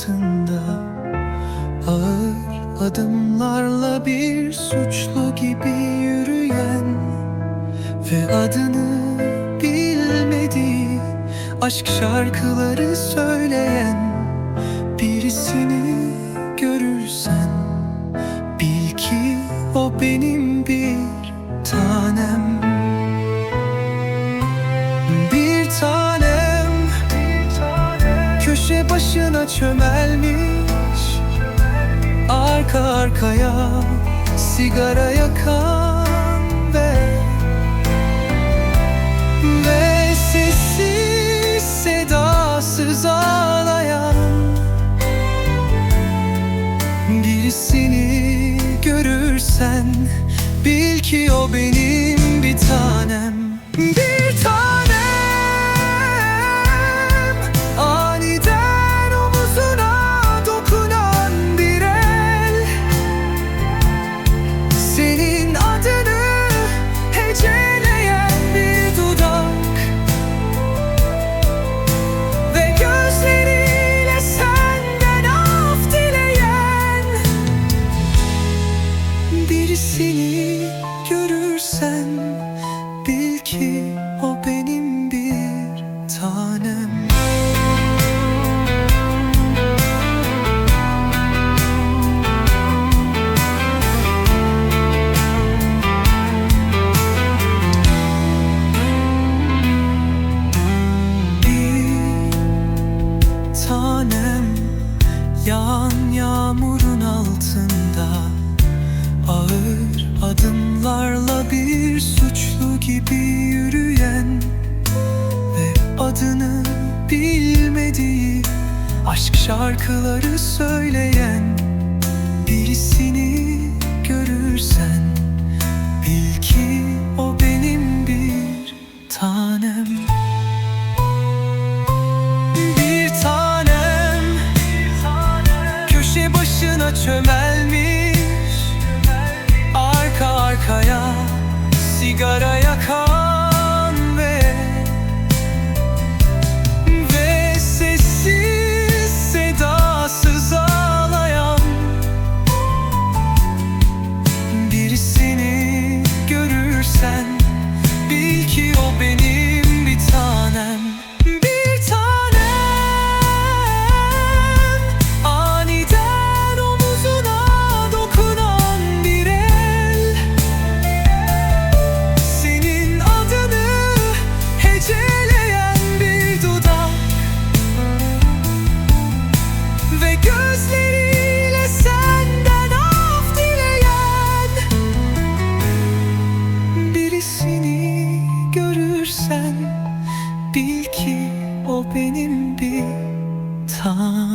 altında Ağır adımlarla bir suçlu gibi yürüyen Ve adını bilmediği aşk şarkıları söyleyen Birisini görürsen bil ki o benim bir başına çömelmiş. Arka arkaya sigara yakan ve Ve sessiz sedasız ağlayan Birisini görürsen bil ki o benim bir tanem. Bir o benim bir tanem. Bir tanem yağan yağmurun altında Ağır adımlarla bir suçlu gibi yürüyen Ve adını bilmediği aşk şarkıları söyleyen Birisini görürsen bil ki o benim bir tanem. Bir tanem. Köşe başına çömelmiş sigara yakan görürsen bil ki o benim bir tanem